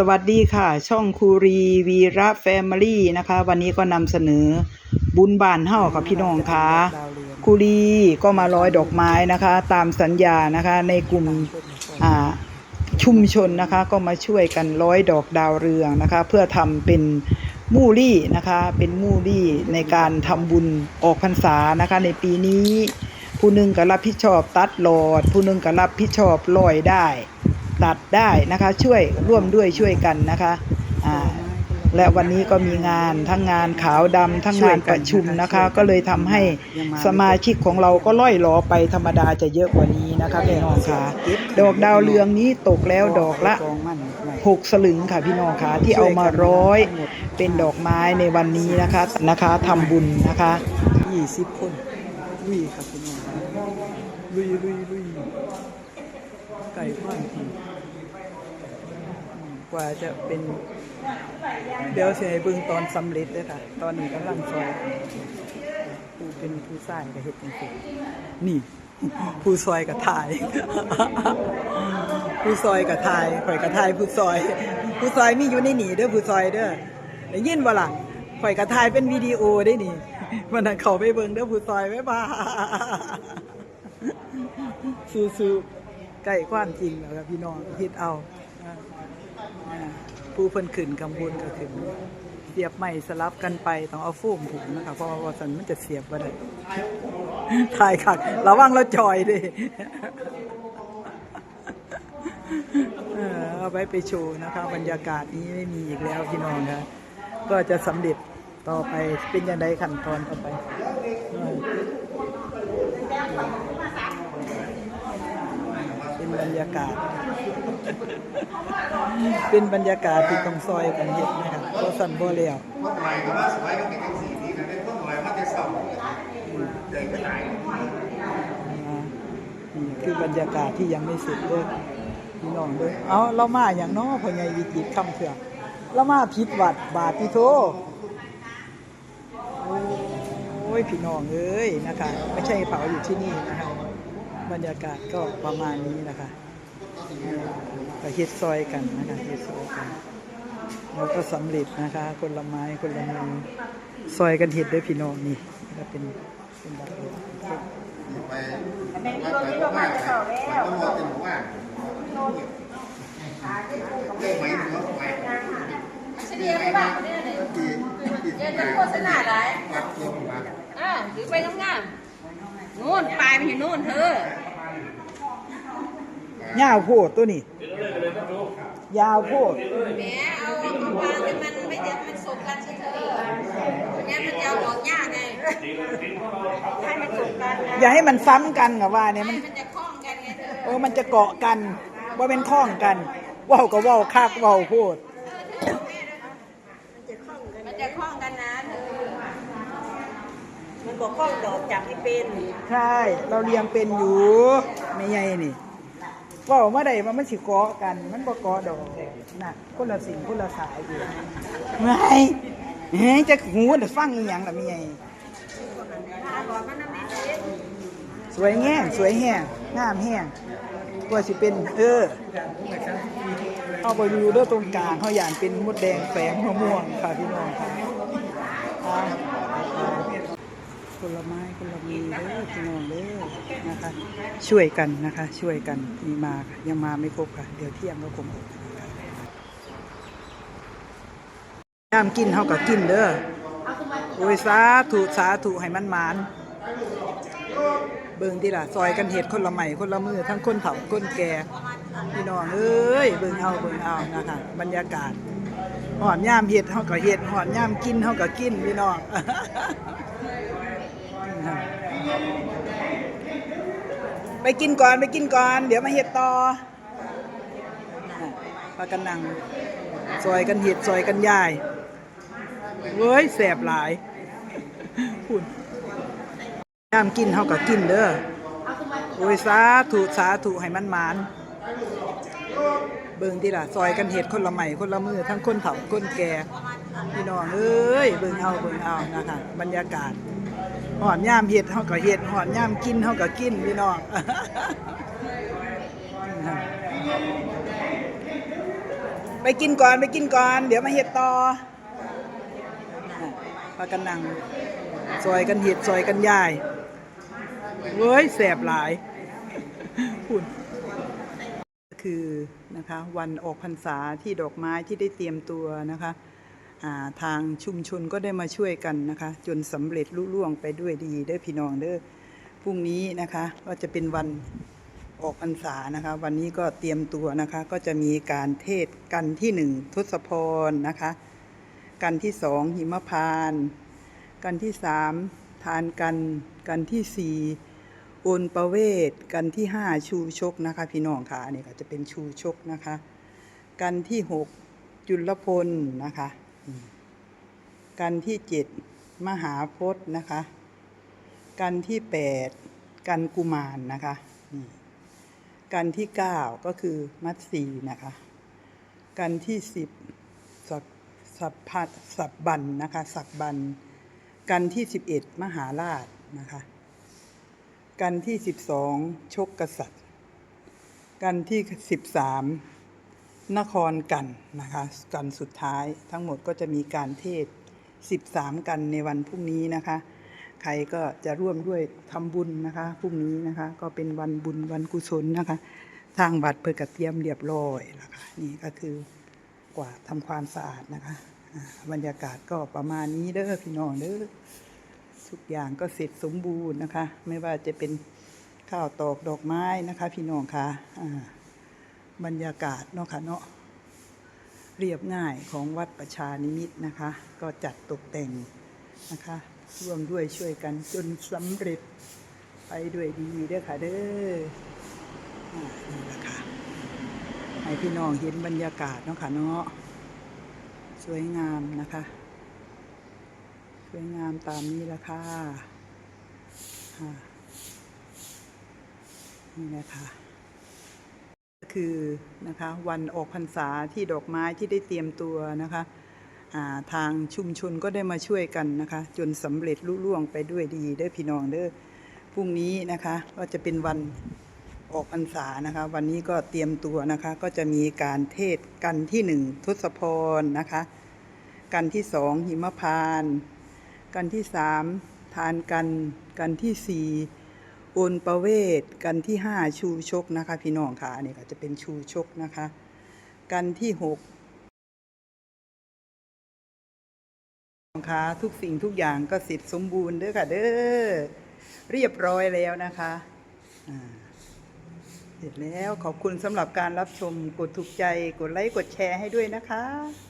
สวัสดีค่ะ ช่องคูรีวีระแฟมิลี่นะคะ วันนี้ก็นำเสนอบุญบานเฮ้ากับพี่น้องค่ะคูรีก็มาร้อยดอกไม้นะคะ ตามสัญญานะคะ ในกลุ่มชุมชนนะคะ ก็มาช่วยกันร้อยดอกดาวเรืองนะคะ เพื่อทำเป็นมูลี่นะคะ เป็นมูลี่ในการทำบุญออกพรรษานะคะ ในปีนี้ ผู้หนึ่งก็รับผิดชอบตัดหลอด ผู้หนึ่งก็รับผิดชอบลอยได้ ตัดได้นะคะ ช่วยร่วมด้วยช่วยกันนะคะอ่าและวันนี้ก็มีงานทั้งงานขาวดำทั้งงานประชุมนะคะ ก็เลยทำให้สมาชิกของเราก็ล่อยหลอไปธรรมดาจะเยอะกว่านี้นะคะพี่น้องค่ะดอกดาวเรืองนี้ตกแล้วดอกละหกสลึงค่ะพี่น้องค่ะที่เอามาร้อยเป็นดอกไม้ในวันนี้นะคะนะคะทำบุญนะคะยี่สิบคนลุยครับพี่น้องลุยลุยลุยไก่ข้านที กว่าจะเป็น เดี๋ยวเสียเบิงตอนสำเร็จเลยค่ะ ตอนนี้กำลังซอยผู้เป็นผู้สร้างกับเฮ็ดจังซี่นี่ ผู้ซอยกับถ่าย ผู้ซอยกับถ่ายข่อยกับถ่ายผู้ซอย ผู้ซอยมีอยู่ในหนีเด้อผู้ซอยเด้อได้ยินบ่ล่ะข่อยกับถ่ายเป็นวิดีโอได้นี่มันนั้นเขาไปเบิ่งเด้อผู้ซอยไว้บ่าสู้ๆใกล้ความจริงแล้วครับพี่น้องคิดเอา ผู้เพิ่นขึ้นกำบุญก็ขึ้นเสียบไม้สลับกันไปต้องเอาโฟมผูกนะคะเพราะว่าสันมันจะเสียบบ่ได้ถ่ายคักระวังเราจอยดิเอาไว้ไปโชว์นะคะบรรยากาศนี้ไม่มีอีกแล้วพี่น้องนะก็จะสำเร็จต่อไปเป็นยังไงขั้นตอนต่อไปอ บรรยากาศ เป็นบรรยากาศที่ต้องซอยกันเห็ดนะครับเพราะสันบ่เลี้ยวคนใหม่ก็มาสวยก็เป็นจังสีนี้นะเป็นคนใหม่มาแต่เศร้าเดินไปไหนนี่คือบรรยากาศที่ยังไม่เสร็จเลยพี่น้องเลยเอาเรามาอย่างน้อพ่อใหญ่วิจิตรคำเถื่อเรามาผิดวัดบาทพี่โทโอ้ยพี่น้องเอ้ยนะคะ ไม่ใช่เผาอยู่ที่นี่นะคะ บรรยากาศก็ประมาณนี้นะคะก็เฮ็ดซอยกันนะคะเฮ็ดซอยกันแล้วก็สำเร็จนะคะ คนละไม้คนละมือซอยกันเห็ดด้วยพี่น้องนี่ก็เป็นเป็นแบบนี้ไปมาไปมากมันต้องมองเป็นหัวเรื่องไหมเนาะไหมเฉลี่ยไปบ้างเนี่ยเลยดีดีเดี๋ยวจะโฆษณาหลายวัดลงมาอ่าถือไปงามๆ นู่นปลายไปอยู่นู่นเธอยาวโพดตัวนี้ ยาวโพดแหมเอาวางให้มันไม่เดี๋ยวมันสมกันสิเธอเนี่ยมันจะเอาออกยากไงให้มันสมกันนะอย่าให้มันซ้ำกันกับว่าเนี่ยมันมันจะคล้องกันไงเธอ เออมันจะเกาะกันว่าเป็นข้องกันเว้าก็เว้าคักเว้าโพด มันจะคล้องกันนะเธอ มัน บอกกล้องดอกจับไม่เป็นใช่เราเรียงเป็นอยู่ไม่ใหญ่นี่เว่าเมื่อใดว่ามันสิเกาะกัน มันบ่เกาะดอกน่ะคนละสิ่งคนละสายอยู่ไม่เฮ้ยจะหูจะฟังอีหยังล่ะไม่ใหญ่สวยแห้งสวยแห้งงามแห้งกว่าสิเป็นเออเอาไปดูด้วยตรงกลางเขาอย่างเป็นมดแดงแฝงมะม่วงค่ะพี่น้องค่ะ คนละไม้คนละมือเด้อพี่น้องเด้อนะคะ ช่วยกันนะคะ ช่วยกันมีมาค่ะยังมาไม่ครบค่ะ เดี๋ยวเที่ยงก็คงออกยามกินเขาก็กินเด้อโอ้ยสาธุสาธุให้มันหมานเบิ่งที่ล่ะซอยกันเห็ดคนละใหม่คนละมือทั้งคนเฒ่าคนแก่พี่น้องเอ้ยเบิ่งเอาเบิ่งเอานะคะบรรยากาศหอนย่ามเห็ดเฮาก็เห็ดหอนย่ามกินเฮาก็กินพี่น้อง ไปกินก่อนไปกินก่อน เดี๋ยวมาเห็ดต่อน่ะพากันนังซอยกันเห็ดซอยกันยายเว้ยแสบหลายพูดยามกินเขาก็กินเด้อโอ้ยสาธุสาธุให้มันหมานเบิ่งที่ล่ะซอยกันเห็ดคนละใหม่คนละมือทั้งคนเฒ่าคนแก่พี่น้องเอ้ยเบิ่งเอาเบิ่งเอานะคะบรรยากาศ หอนย่ามเห็ดเขาก็เห็ดหอนย่ามกินเขาก็กินพี่น้องไปกินก่อนไปกินก่อน เดี๋ยวมาเฮ็ดต่อน่ะพากันนังซอยกันเฮ็ดซอยกันย่ายเว้ยแสบหลายคุณคือนะคะวันออกพรรษาที่ดอกไม้ที่ได้เตรียมตัวนะคะ ทางชุมชนก็ได้มาช่วยกันนะคะ จนสำเร็จลุล่วงไปด้วยดีเด้อพี่น้องเด้อพรุ่งนี้นะคะก็จะเป็นวันออกพรรษานะคะ วันนี้ก็เตรียมตัวนะคะ ก็จะมีการเทศกันที่หนึ่งทศพรนะคะ กันที่สองหิมพาน กันที่สามทานกัน กันที่สี่โอนประเวศกันที่ห้าชูชกนะคะ พี่น้องค่ะอันนี้ก็จะเป็นชูชกนะคะ กันที่หกจุลพลนะคะ กันที่เจ็ดมหาพจน์นะคะ กันที่แปดกันกุมารนะคะนี่กันที่เก้าก็คือมัดสีนะคะ กันที่สิบสักสับพัดสับบันนะคะสักบัน กันที่สิบเอ็ดมหาราชนะคะ กันที่สิบสองชกกษัตริย์ กันที่สิบสาม นครกันนะคะกันสุดท้ายทั้งหมดก็จะมีการเทศสิบสามกันในวันพรุ่งนี้นะคะ ใครก็จะร่วมด้วยทำบุญนะคะพรุ่งนี้นะคะก็เป็นวันบุญวันกุศลนะคะทางบัตรเพื่อกระเตรียมเรียบร้อยนะคะนี่ก็คือกว่าดทำความสะอาดนะคะบรรยากาศก็ประมาณนี้เด้อพี่น้องเด้อทุกอย่างก็เสร็จสมบูรณ์นะคะ ไม่ว่าจะเป็นข้าวตอกดอกไม้นะคะ พี่น้องค่ะอ่า บรรยากาศเนาะค่ะเนาะเรียบง่ายของวัดประชานิมิตนะคะ ก็จัดตกแต่งนะคะร่วมด้วยช่วยกันจนสำเร็จไปด้วยดีเด้อค่ะเด้อนี่แหละค่ะให้พี่น้องเห็นบรรยากาศเนาะค่ะเนาะสวยงามนะคะ สวยงามตามนี้ละค่ะนี่นะคะ คือนะคะวันออกพรรษาที่ดอกไม้ที่ได้เตรียมตัวนะคะาทางชุมชนก็ได้มาช่วยกันนะคะ จนสำเร็จลุล่วงไปด้วยดีเด้อพี่น้องเด้อพรุ่งนี้นะคะก็จะเป็นวันออกพรรษานะคะ วันนี้ก็เตรียมตัวนะคะ ก็จะมีการเทศกันที่หนึ่งทศพรนะคะ กันที่สองหิมพาน กันที่สามทานกัน กันที่สี่ โอนประเวศกันที่ห้าชูชกนะคะ พี่น้องค่ะ อันนี้ก็จะเป็นชูชกนะคะ กันที่หกค่ะทุกสิ่งทุกอย่างก็เสร็จสมบูรณ์เด้อค่ะ เด้อเรียบร้อยแล้วนะคะเสร็จแล้วขอบคุณสำหรับการรับชมกดถูกใจกดไลค์กดแชร์ให้ด้วยนะคะ